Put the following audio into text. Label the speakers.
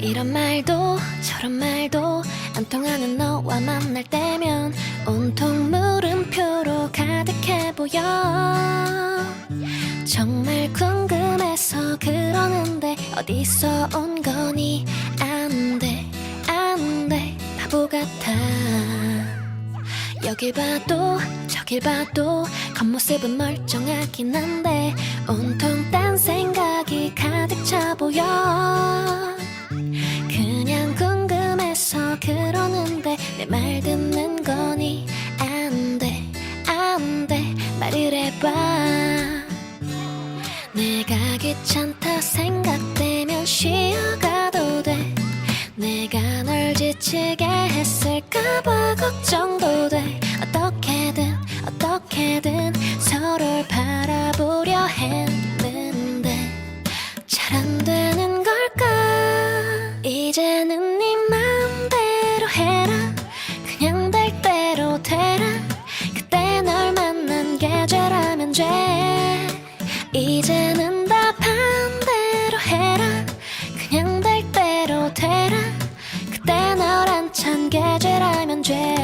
Speaker 1: 이런 말도 저런 말도 안 통하는 너와 만날 때면 온통 물음표로 가득해 보여. 정말 궁금해서 그러는데 어디서 온 거니? 안 돼 안 돼 바보 같아. 여길 봐도 저길 봐도 겉모습은 멀쩡하긴 한데 온통 딴 생각이 가득 차 보여 그래서 그러는데 내 말 듣는 거니? 안 돼 안 돼 말을 해봐. 내가 귀찮다 생각되면 쉬어가도 돼. 내가 널 지치게 했을까봐 걱정도 돼. 어떻게든 어떻게든. 이제는 다 반대로 해라. 그냥 될 대로 되라. 그때 널 안찬 계제라면 죄